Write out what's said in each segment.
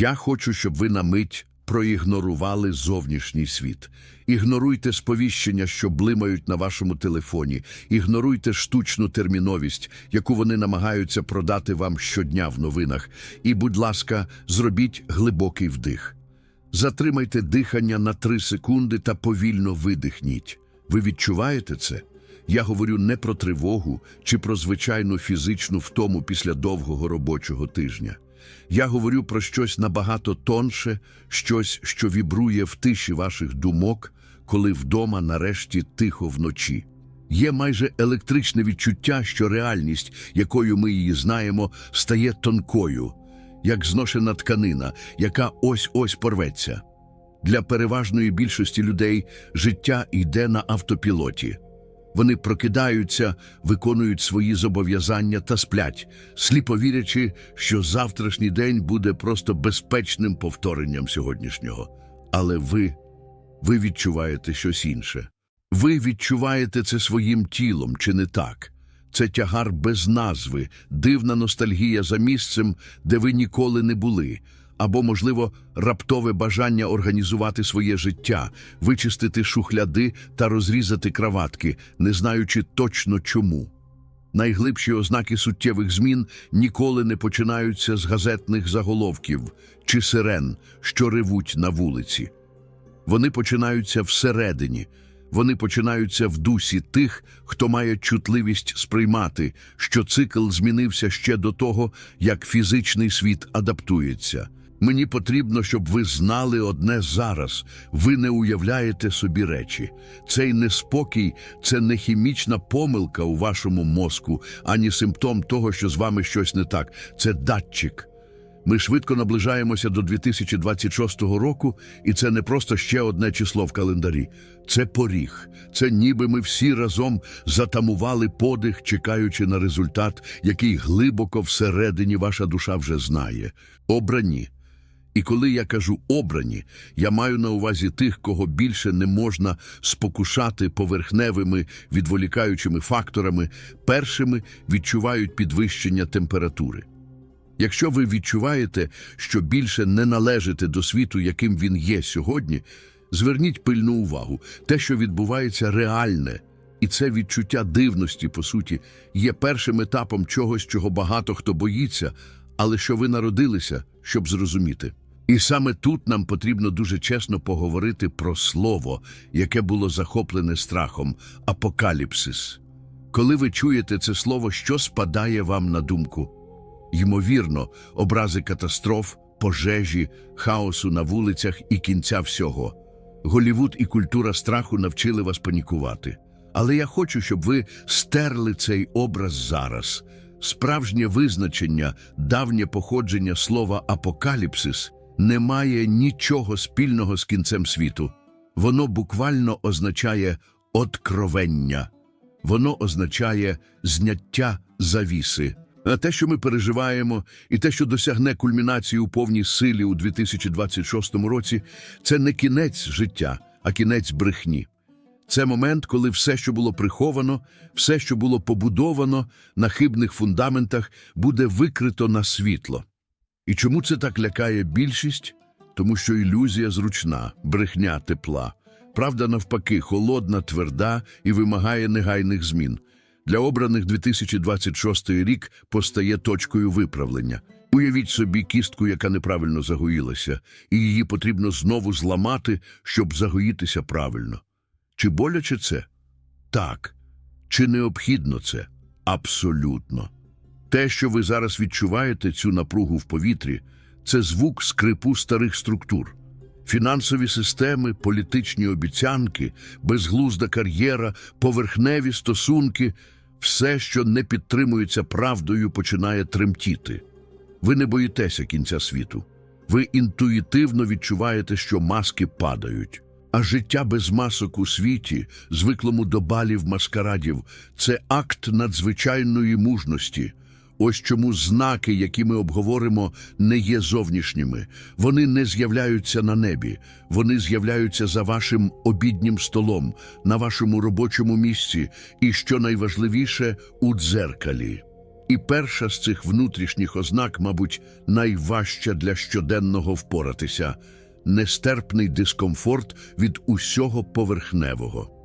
Я хочу, щоб ви на мить проігнорували зовнішній світ. Ігноруйте сповіщення, що блимають на вашому телефоні. Ігноруйте штучну терміновість, яку вони намагаються продати вам щодня в новинах. І, будь ласка, зробіть глибокий вдих. Затримайте дихання на три секунди та повільно видихніть. Ви відчуваєте це? Я говорю не про тривогу чи про звичайну фізичну втому після довгого робочого тижня. Я говорю про щось набагато тонше, щось, що вібрує в тиші ваших думок, коли вдома нарешті тихо вночі. Є майже електричне відчуття, що реальність, якою ми її знаємо, стає тонкою, як зношена тканина, яка ось-ось порветься. Для переважної більшості людей життя йде на автопілоті. Вони прокидаються, виконують свої зобов'язання та сплять, сліпо вірячи, що завтрашній день буде просто безпечним повторенням сьогоднішнього. Але ви, ви відчуваєте щось інше. Ви відчуваєте це своїм тілом, чи не так? Це тягар без назви, дивна ностальгія за місцем, де ви ніколи не були, або, можливо, раптове бажання організувати своє життя, вичистити шухляди та розрізати краватки, не знаючи точно чому. Найглибші ознаки суттєвих змін ніколи не починаються з газетних заголовків чи сирен, що ревуть на вулиці. Вони починаються всередині, вони починаються в дусі тих, хто має чутливість сприймати, що цикл змінився ще до того, як фізичний світ адаптується. Мені потрібно, щоб ви знали одне зараз. Ви не уявляєте собі речі. Цей неспокій це не хімічна помилка у вашому мозку, ані симптом того, що з вами щось не так. Це датчик. Ми швидко наближаємося до 2026 року, і це не просто ще одне число в календарі. Це поріг. Це ніби ми всі разом затамували подих, чекаючи на результат, який глибоко всередині ваша душа вже знає. Обрані. І коли я кажу обрані, я маю на увазі тих, кого більше не можна спокушати поверхневими відволікаючими факторами, першими відчувають підвищення температури. Якщо ви відчуваєте, що більше не належите до світу, яким він є сьогодні, зверніть пильну увагу. Те, що відбувається, реальне, і це відчуття дивності, по суті, є першим етапом чогось, чого багато хто боїться, але що ви народилися, щоб зрозуміти. І саме тут нам потрібно дуже чесно поговорити про слово, яке було захоплене страхом апокаліпсис. Коли ви чуєте це слово, що спадає вам на думку? Ймовірно, образи катастроф, пожежі, хаосу на вулицях і кінця всього. Голівуд і культура страху навчили вас панікувати. Але я хочу, щоб ви стерли цей образ зараз. Справжнє визначення, давнє походження слова апокаліпсис не має нічого спільного з кінцем світу. Воно буквально означає откровення. Воно означає зняття завіси. А те, що ми переживаємо, і те, що досягне кульмінації у повній силі у 2026 році, це не кінець життя, а кінець брехні. Це момент, коли все, що було приховано, все, що було побудовано на хибних фундаментах, буде викрито на світло. І чому це так лякає більшість? Тому що ілюзія зручна, брехня тепла. Правда, навпаки, холодна, тверда і вимагає негайних змін. Для обраних 2026 рік постає точкою виправлення. Уявіть собі кістку, яка неправильно загоїлася, і її потрібно знову зламати, щоб загоїтися правильно. Чи боляче це? Так. Чи необхідно це? Абсолютно. Те, що ви зараз відчуваєте цю напругу в повітрі, це звук скрипу старих структур. Фінансові системи, політичні обіцянки, безглузда кар'єра, поверхневі стосунки все, що не підтримується правдою, починає тремтіти. Ви не боїтеся кінця світу. Ви інтуїтивно відчуваєте, що маски падають. А життя без масок у світі, звиклому до балів маскарадів, це акт надзвичайної мужності. Ось чому знаки, які ми обговоримо, не є зовнішніми. Вони не з'являються на небі, вони з'являються за вашим обіднім столом, на вашому робочому місці і, що найважливіше, у дзеркалі. І перша з цих внутрішніх ознак, мабуть, найважча для щоденного впоратися нестерпний дискомфорт від усього поверхневого.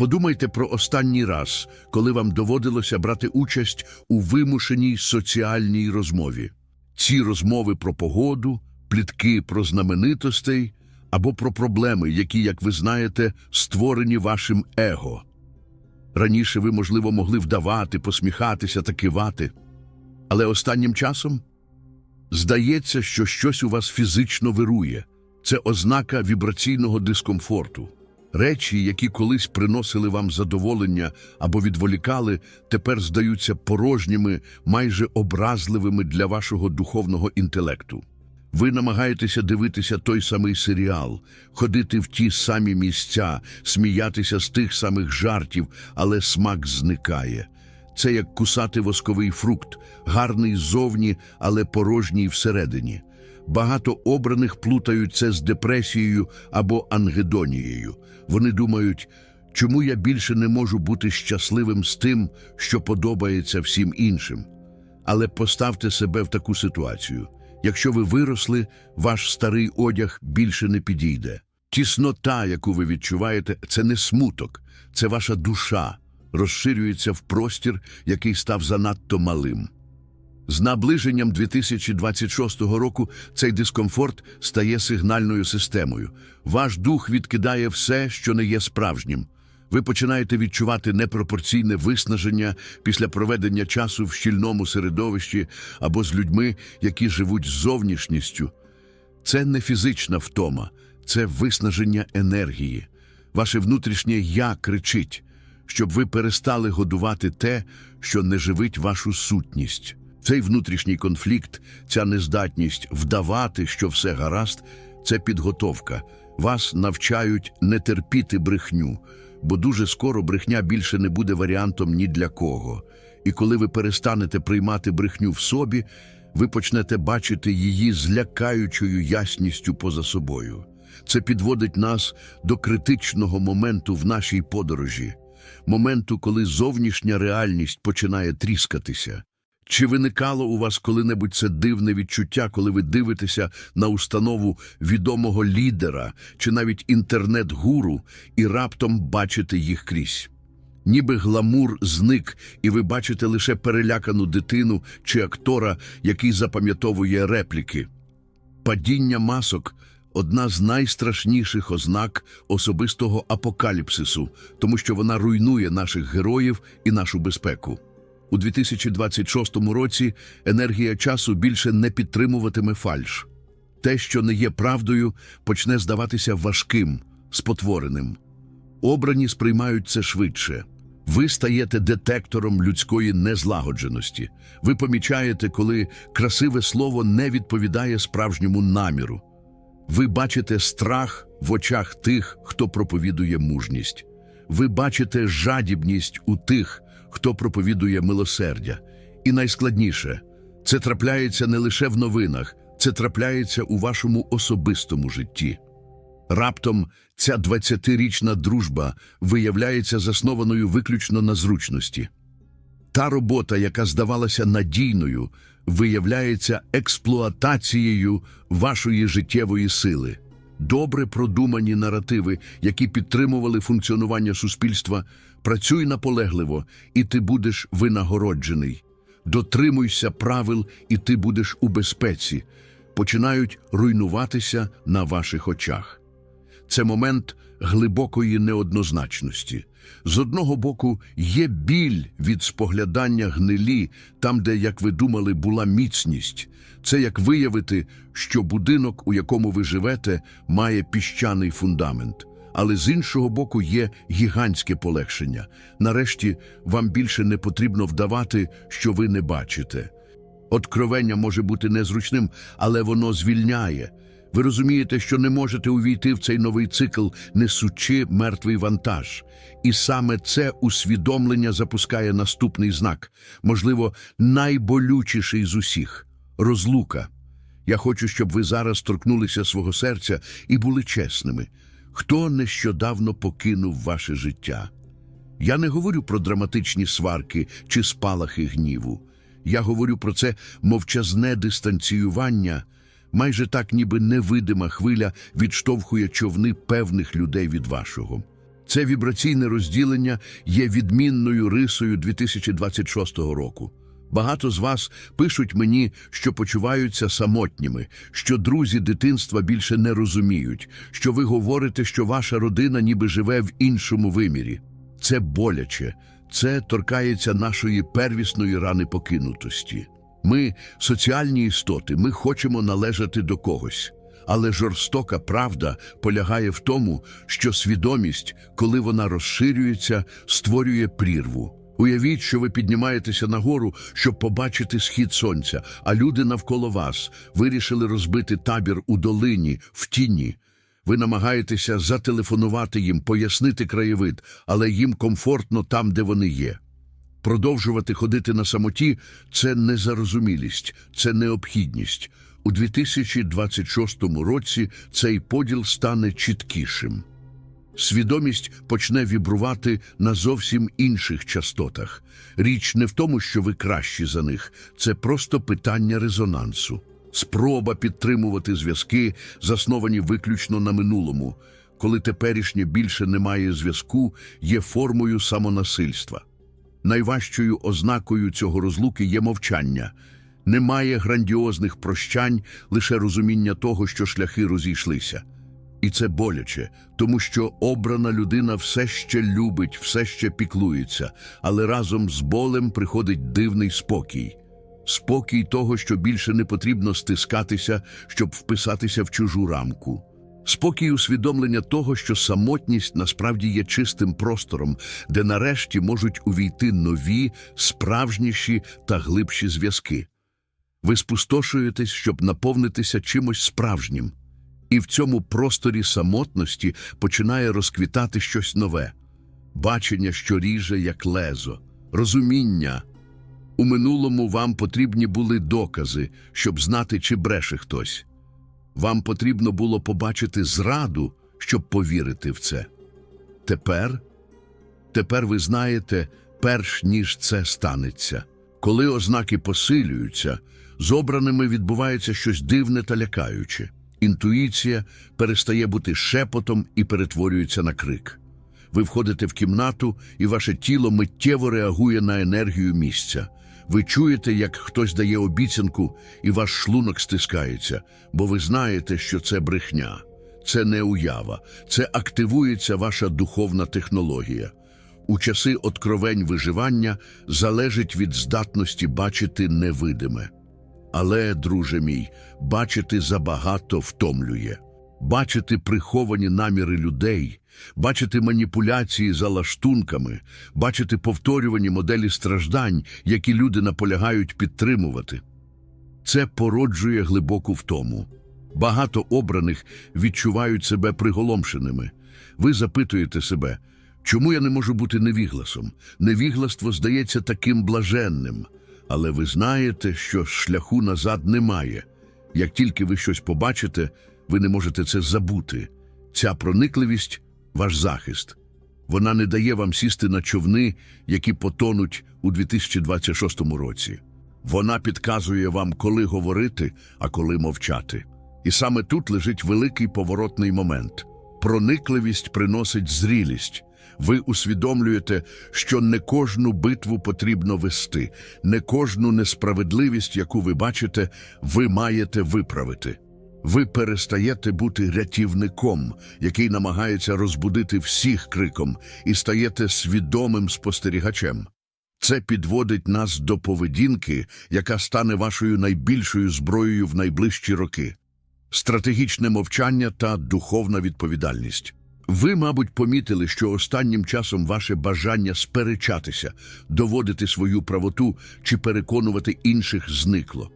Подумайте про останній раз, коли вам доводилося брати участь у вимушеній соціальній розмові. Ці розмови про погоду, плітки про знаменитостей або про проблеми, які, як ви знаєте, створені вашим его. Раніше ви, можливо, могли вдавати, посміхатися та кивати. Але останнім часом здається, що щось у вас фізично вирує. Це ознака вібраційного дискомфорту. Речі, які колись приносили вам задоволення або відволікали, тепер здаються порожніми, майже образливими для вашого духовного інтелекту. Ви намагаєтеся дивитися той самий серіал, ходити в ті самі місця, сміятися з тих самих жартів, але смак зникає. Це як кусати восковий фрукт, гарний ззовні, але порожній всередині. Багато обраних плутають це з депресією або ангедонією. Вони думають, чому я більше не можу бути щасливим з тим, що подобається всім іншим. Але поставте себе в таку ситуацію. Якщо ви виросли, ваш старий одяг більше не підійде. Тіснота, яку ви відчуваєте, це не смуток, це ваша душа розширюється в простір, який став занадто малим. З наближенням 2026 року цей дискомфорт стає сигнальною системою. Ваш дух відкидає все, що не є справжнім. Ви починаєте відчувати непропорційне виснаження після проведення часу в щільному середовищі або з людьми, які живуть з зовнішністю. Це не фізична втома, це виснаження енергії. Ваше внутрішнє я кричить, щоб ви перестали годувати те, що не живить вашу сутність. Цей внутрішній конфлікт, ця нездатність вдавати, що все гаразд, це підготовка. Вас навчають не терпіти брехню, бо дуже скоро брехня більше не буде варіантом ні для кого. І коли ви перестанете приймати брехню в собі, ви почнете бачити її злякаючою ясністю поза собою. Це підводить нас до критичного моменту в нашій подорожі, моменту, коли зовнішня реальність починає тріскатися. Чи виникало у вас коли-небудь це дивне відчуття, коли ви дивитеся на установу відомого лідера чи навіть інтернет-гуру і раптом бачите їх крізь? Ніби гламур зник, і ви бачите лише перелякану дитину чи актора, який запам'ятовує репліки. Падіння масок одна з найстрашніших ознак особистого апокаліпсису, тому що вона руйнує наших героїв і нашу безпеку. У 2026 році енергія часу більше не підтримуватиме фальш. Те, що не є правдою, почне здаватися важким, спотвореним. Обрані сприймають це швидше. Ви стаєте детектором людської незлагодженості. Ви помічаєте, коли красиве слово не відповідає справжньому наміру. Ви бачите страх в очах тих, хто проповідує мужність. Ви бачите жадібність у тих, хто проповідує милосердя. І найскладніше це трапляється не лише в новинах, це трапляється у вашому особистому житті. Раптом ця 20-річна дружба виявляється заснованою виключно на зручності. Та робота, яка здавалася надійною, виявляється експлуатацією вашої життєвої сили. Добре продумані наративи, які підтримували функціонування суспільства, працюй наполегливо, і ти будеш винагороджений. Дотримуйся правил, і ти будеш у безпеці, починають руйнуватися на ваших очах. Це момент глибокої неоднозначності. З одного боку, є біль від споглядання гнилі, там, де, як ви думали, була міцність. Це як виявити, що будинок, у якому ви живете, має піщаний фундамент. Але з іншого боку є гігантське полегшення. Нарешті вам більше не потрібно вдавати, що ви не бачите. Откровення може бути незручним, але воно звільняє. Ви розумієте, що не можете увійти в цей новий цикл, несучи мертвий вантаж. І саме це усвідомлення запускає наступний знак, можливо, найболючіший з усіх розлука. Я хочу, щоб ви зараз торкнулися свого серця і були чесними. Хто нещодавно покинув ваше життя? Я не говорю про драматичні сварки чи спалахи гніву. Я говорю про це мовчазне дистанціювання, майже так, ніби невидима хвиля відштовхує човни певних людей від вашого. Це вібраційне розділення є відмінною рисою 2026 року. Багато з вас пишуть мені, що почуваються самотніми, що друзі дитинства більше не розуміють, що ви говорите, що ваша родина ніби живе в іншому вимірі. Це боляче, це торкається нашої первісної рани покинутості. Ми соціальні істоти, ми хочемо належати до когось. Але жорстока правда полягає в тому, що свідомість, коли вона розширюється, створює прірву. Уявіть, що ви піднімаєтеся нагору, щоб побачити схід сонця, а люди навколо вас вирішили розбити табір у долині, в тіні. Ви намагаєтеся зателефонувати їм, пояснити краєвид, але їм комфортно там, де вони є. Продовжувати ходити на самоті це незарозумілість, це необхідність. У 2026 році цей поділ стане чіткішим. Свідомість почне вібрувати на зовсім інших частотах. Річ не в тому, що ви кращі за них, це просто питання резонансу. Спроба підтримувати зв'язки, засновані виключно на минулому, коли теперішнє більше немає зв'язку, є формою самонасильства. Найважчою ознакою цього розлуки є мовчання. Немає грандіозних прощань, лише розуміння того, що шляхи розійшлися. І це боляче, тому що обрана людина все ще любить, все ще піклується, але разом з болем приходить дивний спокій. Спокій того, що більше не потрібно стискатися, щоб вписатися в чужу рамку. Спокій усвідомлення того, що самотність насправді є чистим простором, де нарешті можуть увійти нові, справжніші та глибші зв'язки. Ви спустошуєтесь, щоб наповнитися чимось справжнім. І в цьому просторі самотності починає розквітати щось нове бачення, що ріже, як лезо, розуміння. У минулому вам потрібні були докази, щоб знати, чи бреше хтось. Вам потрібно було побачити зраду, щоб повірити в це. Тепер, тепер ви знаєте, перш ніж це станеться. Коли ознаки посилюються, з обраними відбувається щось дивне та лякаюче. Інтуїція перестає бути шепотом і перетворюється на крик. Ви входите в кімнату, і ваше тіло миттєво реагує на енергію місця. Ви чуєте, як хтось дає обіцянку, і ваш шлунок стискається, бо ви знаєте, що це брехня, це не уява, це активується ваша духовна технологія. У часи откровень виживання залежить від здатності бачити невидиме. Але, друже мій, бачити забагато втомлює. Бачити приховані наміри людей, бачити маніпуляції за лаштунками, бачити повторювані моделі страждань, які люди наполягають підтримувати. Це породжує глибоку втому. Багато обраних відчувають себе приголомшеними. Ви запитуєте себе, чому я не можу бути невігласом? Невігластво здається таким блаженним. Але ви знаєте, що шляху назад немає. Як тільки ви щось побачите, ви не можете це забути. Ця проникливість ваш захист. Вона не дає вам сісти на човни, які потонуть у 2026 році. Вона підказує вам, коли говорити, а коли мовчати. І саме тут лежить великий поворотний момент. Проникливість приносить зрілість. Ви усвідомлюєте, що не кожну битву потрібно вести, не кожну несправедливість, яку ви бачите, ви маєте виправити. Ви перестаєте бути рятівником, який намагається розбудити всіх криком, і стаєте свідомим спостерігачем. Це підводить нас до поведінки, яка стане вашою найбільшою зброєю в найближчі роки. Стратегічне мовчання та духовна відповідальність. Ви, мабуть, помітили, що останнім часом ваше бажання сперечатися, доводити свою правоту чи переконувати інших зникло.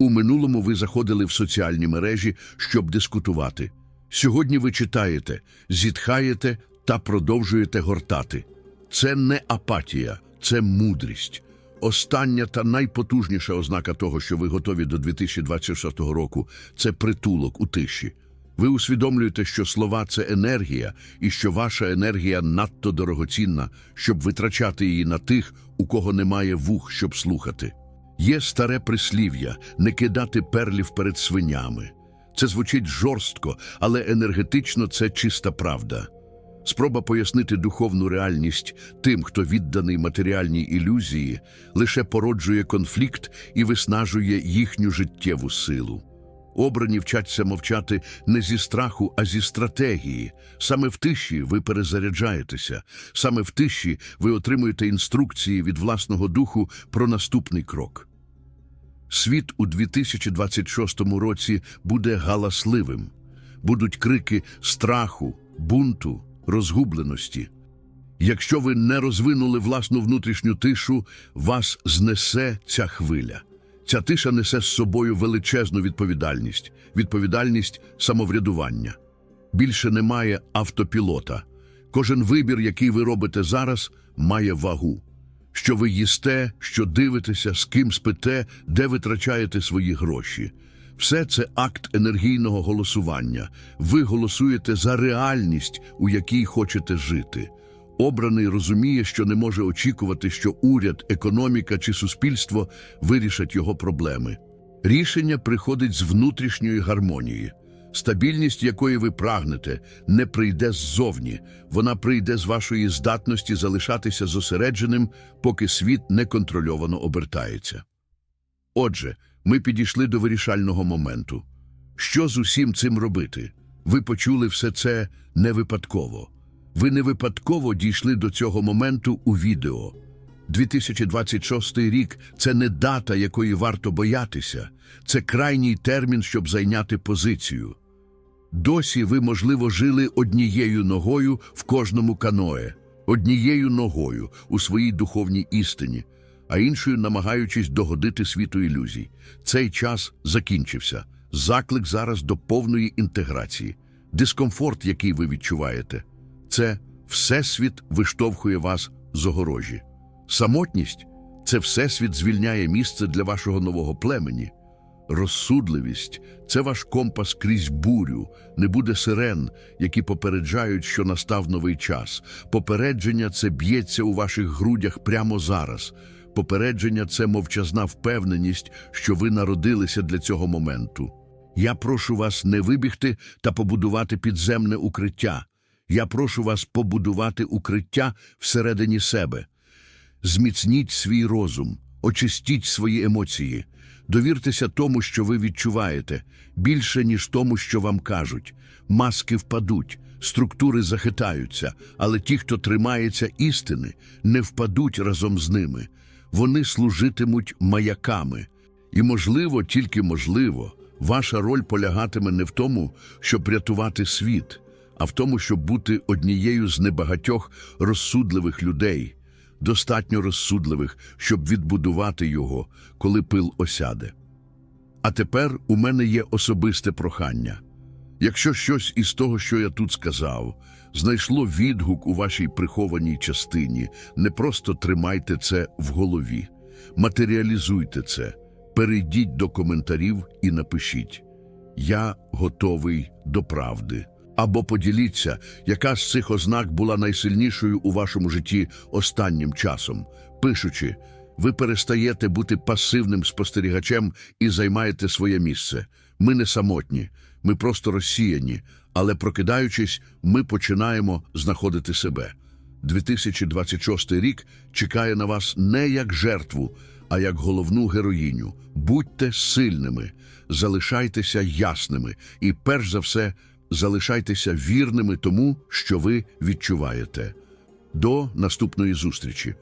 У минулому ви заходили в соціальні мережі, щоб дискутувати. Сьогодні ви читаєте, зітхаєте та продовжуєте гортати. Це не апатія, це мудрість. Остання та найпотужніша ознака того, що ви готові до 2026 року, це притулок у тиші. Ви усвідомлюєте, що слова це енергія, і що ваша енергія надто дорогоцінна, щоб витрачати її на тих, у кого немає вух, щоб слухати. Є старе прислів'я не кидати перлів перед свинями. Це звучить жорстко, але енергетично це чиста правда. Спроба пояснити духовну реальність тим, хто відданий матеріальній ілюзії, лише породжує конфлікт і виснажує їхню життєву силу. Обрані вчаться мовчати не зі страху, а зі стратегії. Саме в тиші ви перезаряджаєтеся, саме в тиші ви отримуєте інструкції від власного духу про наступний крок. Світ у 2026 році буде галасливим. Будуть крики страху, бунту, розгубленості. Якщо ви не розвинули власну внутрішню тишу, вас знесе ця хвиля. Ця тиша несе з собою величезну відповідальність, відповідальність самоврядування. Більше немає автопілота. Кожен вибір, який ви робите зараз, має вагу. Що ви їсте, що дивитеся, з ким спите, де витрачаєте свої гроші. Все це акт енергійного голосування. Ви голосуєте за реальність, у якій хочете жити. Обраний розуміє, що не може очікувати, що уряд, економіка чи суспільство вирішать його проблеми. Рішення приходить з внутрішньої гармонії. Стабільність, якої ви прагнете, не прийде ззовні, вона прийде з вашої здатності залишатися зосередженим, поки світ неконтрольовано обертається. Отже, ми підійшли до вирішального моменту. Що з усім цим робити? Ви почули все це не випадково. Ви не випадково дійшли до цього моменту у відео. 2026 рік це не дата, якої варто боятися, це крайній термін, щоб зайняти позицію. Досі ви, можливо, жили однією ногою в кожному каное, однією ногою у своїй духовній істині, а іншою намагаючись догодити світу ілюзій. Цей час закінчився. Заклик зараз до повної інтеграції. Дискомфорт, який ви відчуваєте, це Всесвіт виштовхує вас з огорожі. Самотність це Всесвіт звільняє місце для вашого нового племені. Розсудливість це ваш компас крізь бурю, не буде сирен, які попереджають, що настав новий час. Попередження це б'ється у ваших грудях прямо зараз. Попередження це мовчазна впевненість, що ви народилися для цього моменту. Я прошу вас не вибігти та побудувати підземне укриття. Я прошу вас побудувати укриття всередині себе. Зміцніть свій розум, очистіть свої емоції, довіртеся тому, що ви відчуваєте, більше, ніж тому, що вам кажуть. Маски впадуть, структури захитаються, але ті, хто тримається істини, не впадуть разом з ними. Вони служитимуть маяками. І, можливо, тільки можливо, ваша роль полягатиме не в тому, щоб рятувати світ, а в тому, щоб бути однією з небагатьох розсудливих людей, достатньо розсудливих, щоб відбудувати його, коли пил осяде. А тепер у мене є особисте прохання. Якщо щось із того, що я тут сказав, знайшло відгук у вашій прихованій частині, не просто тримайте це в голові, матеріалізуйте це, перейдіть до коментарів і напишіть Я готовий до правди. Або поділіться, яка з цих ознак була найсильнішою у вашому житті останнім часом, пишучи, ви перестаєте бути пасивним спостерігачем і займаєте своє місце. Ми не самотні, ми просто розсіяні, але прокидаючись, ми починаємо знаходити себе. 2026 рік чекає на вас не як жертву, а як головну героїню. Будьте сильними, залишайтеся ясними і, перш за все, залишайтеся вірними тому, що ви відчуваєте. До наступної зустрічі!